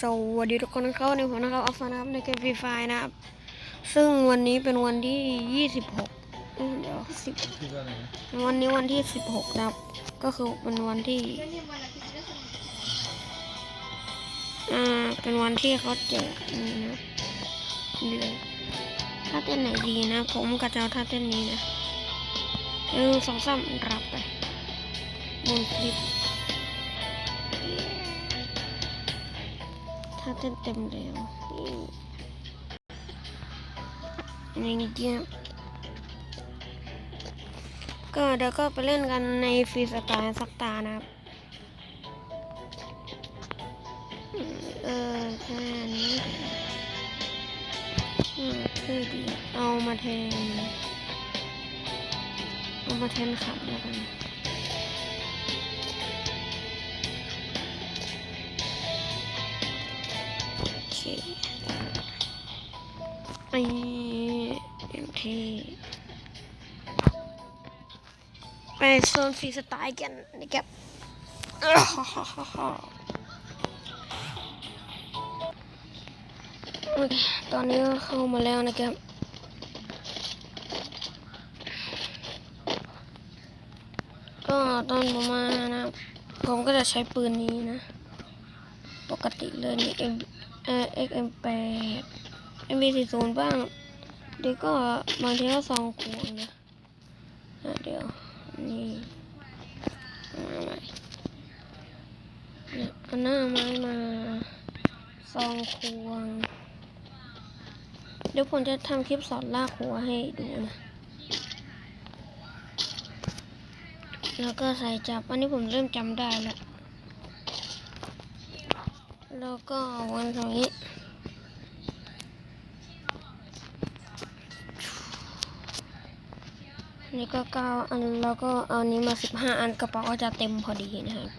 สวัสดีทุกคนนะครับวันนี้ผมนะครับอัฟฟานะครับในเกมฟรีไฟนะครับ ซึ่งวันนี้เป็นวันที่ 26เอ้ยเดี๋ยว10คิวันนี้วันที่ 16 นะครับ ก็คือเป็นวันที่ อ่า เป็นวันที่เขาแจกนี่นะเดือนถ้าเต้นไหนดีนะ ผมกับเจ้าท่าเต้นนี้นะหนึ่งสองสามรับไปบนคลิป ถ้าเต้นเต็มเร็วนี่นี่เดียวก็เดี๋ยวก็ไปเล่นกันในฟรีสไตล์สักตานะครับเออแค่นี้อืมคือดีเอามาแทนเอามาแทนขับแล้วกัน โอเคไอ้เต็มที่ไปโซนฟรีสไตล์กันนะครับโอเคตอนนี้เข้ามาแล้วนะครับก็ตอนผมมานะผมก็จะใช้ปืนนี้นะ ปกติเลยนี่ M เอ่อ XM8 MV40 บ้าง เดี๋ยวก็บางทีก็สองขวงนะอะเดี๋ยว นี่มาใหม่เนี่ยเอาหน้าไม้มาซองควง เดี๋ยวผมจะทำคลิปสอนลากหัวให้ดูนะ แล้วก็ใส่จับ อันนี้ผมเริ่มจำได้แล้ว แล้วก็วันตรงนี้นี่ก็เก้าอันแล้วก็เอานี้มาสิบห้าอันกระเป๋าก็จะเต็มพอดีนะครับ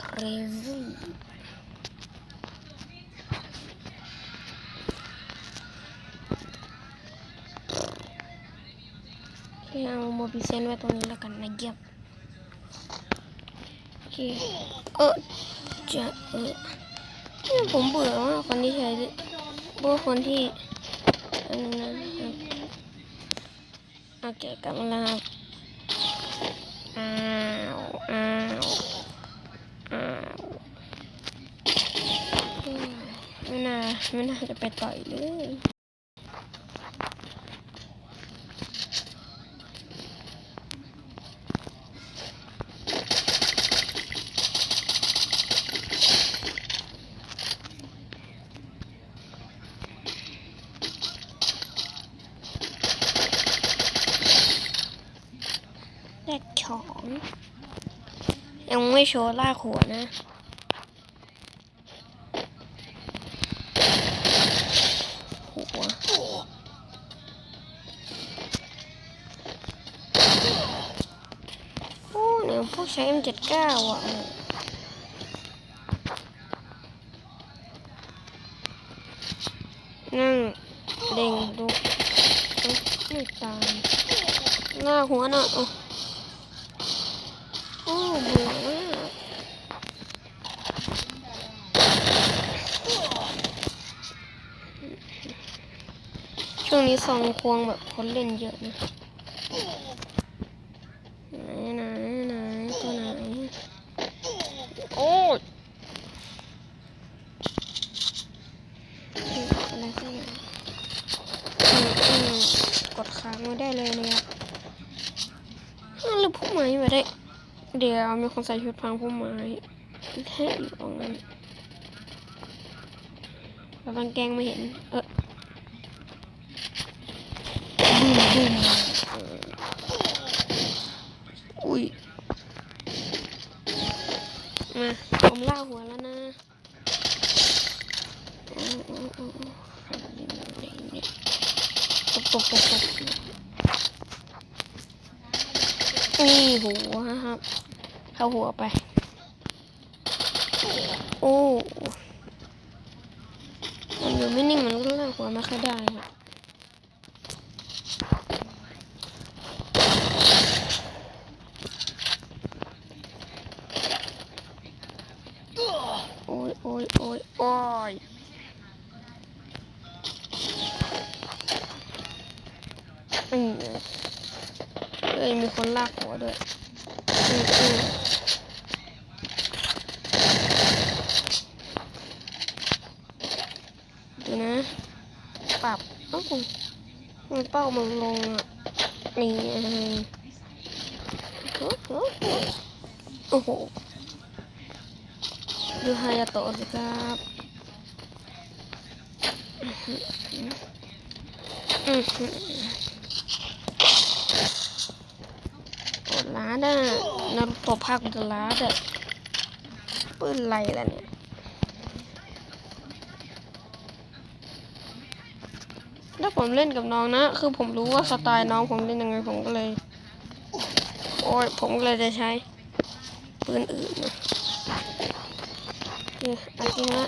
crazy ที่เอาโมบิเซนไว้ตรงนี้แล้วกันนะเยียบโอเคเออ จะเออเนี่ยผมเบื่อมากคนที่ใช้พวกคนที่อันนั้นโอเคกลับมาแล้วครังอ้าวอ้าวอ้าวไม่น่าไม่น่าจะไปต่อยเลย แรกสอง ยังไม่โชว์ลากหัวนะ หัว โอ้เนี่ยพวกใช้ M79 อะนั่งเด้งดูเอ้ยไม่ตามลาหัวหน่อย โอ้โอ้เบื่อมากช่วงนี้ซองควงแบบคนเล่นเยอะนะ ไหนไหนไหนตัวไหน โอ้ยอะไรสักอย่างอืมอืมกดค้างไว้ได้เลยนะครับอ้าวแล้วพวกไม้มาได้ เดี๋ยวมีคนใส่ชุดพรางพุ่มไม้แค่อยู่ตรงนั้นเราต้องแกล้งไม่เห็น เออบูมบูมเอออุ้ย มา ผมล่าหัวแล้วนะโอ้โอ้โอ้โอ้ใครยิงอะไรเนี่ยปุ๊บปุ๊บปุ๊บปุ๊บนี่หัวครับ เข้าหัวไป โอ้มันอยู่ไม่นิ่งมันก็ลากหัวไม่ค่อยได้ครับโอ้ยโอ้ยโอ้ยโอ้ยอืมเอ้ยมีคนลากหัวด้วยอืมอืมเดูนะ ปรับเอ้ามันเป้ามันลงอะ นี่โอ้โหโอ้โหดูฮายาโตะสิครับอื้อหืออื้อหือโอดล้าดอะนารุโตะภาคอุตล้าดอะปืนไรล่ะเนี่ย ถ้าผมเล่นกับน้องนะ คือผมรู้ว่าสไตล์น้องผมเล่นยังไงผมก็เลย โอ้ยผมก็เลยจะใช้ปืนอื่นนะโออันจริงละ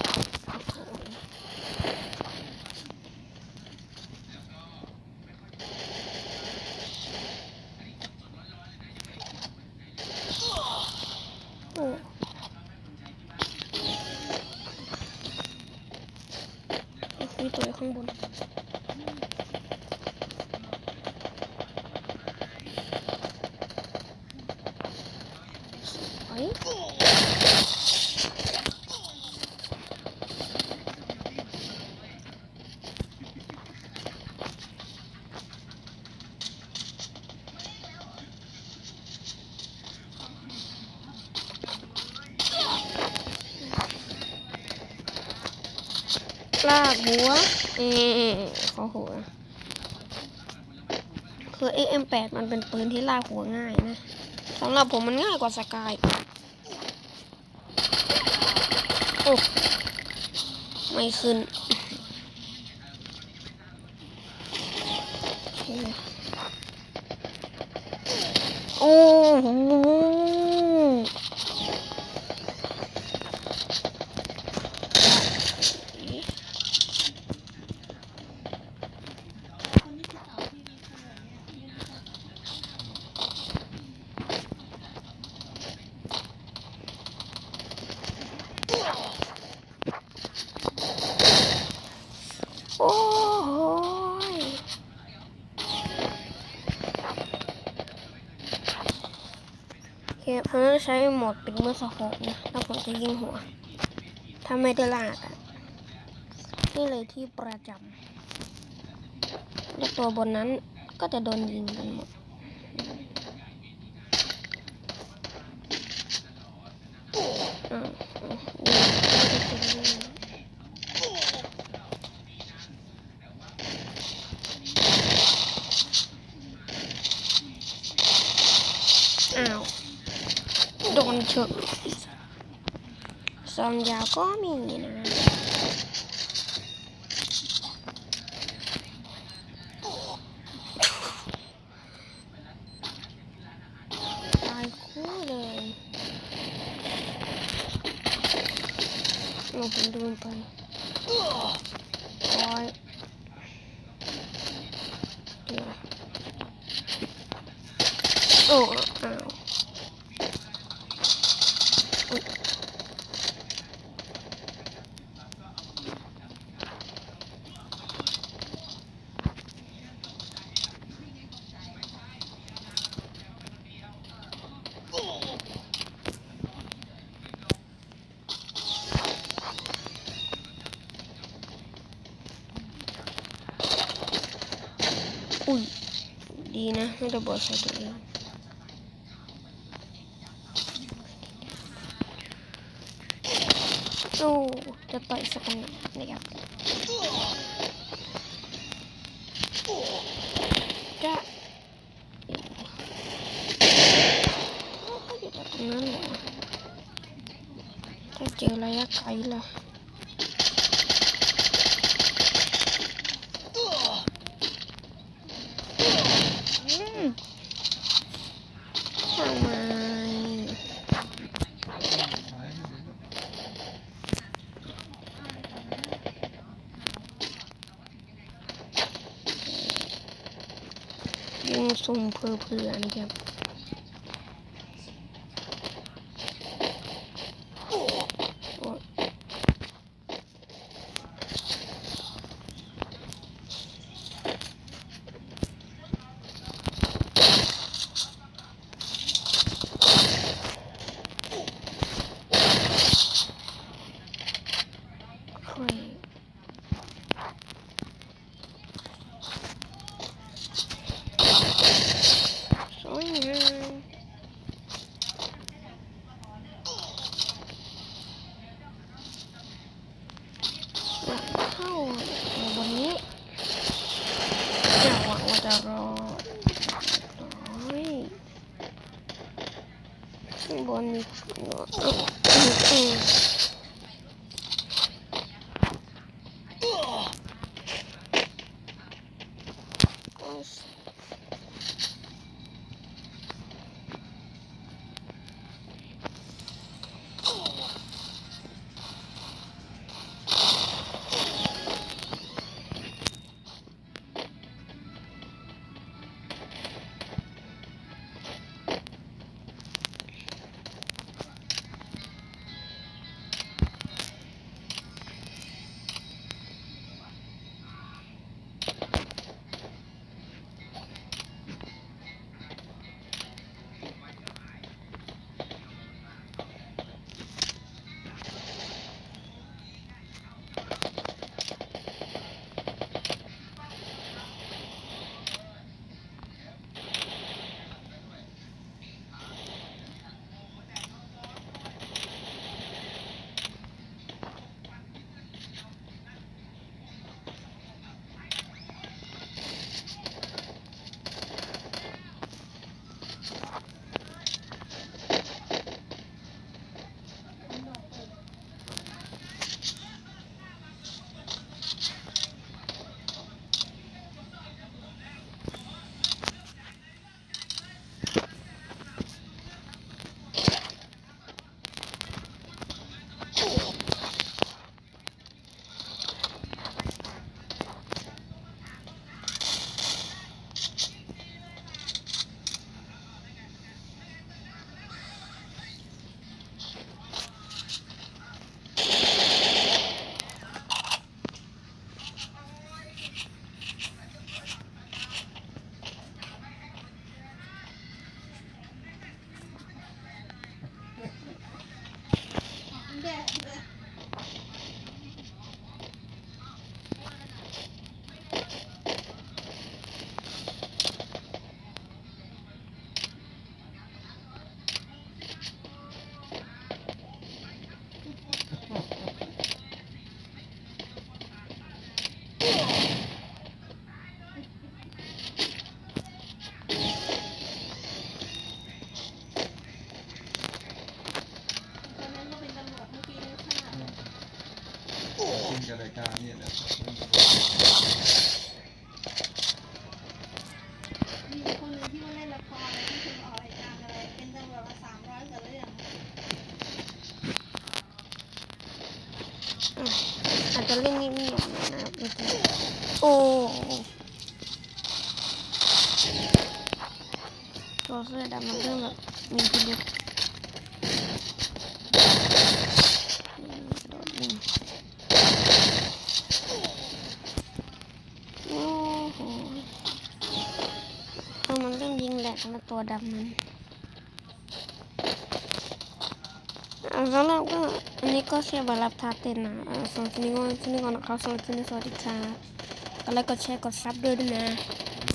โอ้มีตัวข้างบน เฮ้ย ลากหัวเอ๊ะขอหัวคือ AM8 มันเป็นปืนที่ลากหัวง่ายนะสำหรับผมมันง่ายกว่าสกายโอ้ไม่ขึ้นโอเคโอ้โหโอ้ยโอ เคผมจะใช้โหมดปิดมือสะโพกนะแล้วผมจะยิงหัวถ้าไม่ได้ลากอะนี่เลยที่ประจำแล้วตัวบนนั้นก็จะโดนยิงกันหมด อ้าวอ้าวยิงไม่ได้ตัวนี้อ้าว โดนเฉย ซองยาวก็มีนะตายคู่เลยเราผมดูมันไปโอ้ยเดี๋ยวโอ้อ้าวอุ๊ยอุ้ย ดีนะไม่ระเบิดใส่ตัวเองโอ้จะต่อยสักหน่อยนะครับจะอยู่ตรงนั้นเหรอถ้าเจอระยะไกลล่ะ อืมทำไม ยิงสุ่มเพื่ จริงกับรายการเนี่ยแหละมีคนหนึงที่มาเล่นละครอะไรที่คุณออกรายการอะไร เป็นตำรวจมาสามร้อยกว่าเรื่องอาจจะเล่นนิดหน่อยนะครับเมื่อกี้โอ้ตัวเสื้อดำมันเริ่มแบบมีพิรุษอืมโดดยิงโอ้โหพอมันเริ่มยิงแหลกแล้ว ตัวดำนั้นสำหรับก็อันนี้ก็แค่บารับทาเต็นนะอ่าสำหรับคลิปนี้ก็คลิปนี้ก่อนนะครับสำหรับคลิปนี้สวัสดีค่ะก็ไลค์กดแชร์กดซับด้วยด้วยนะ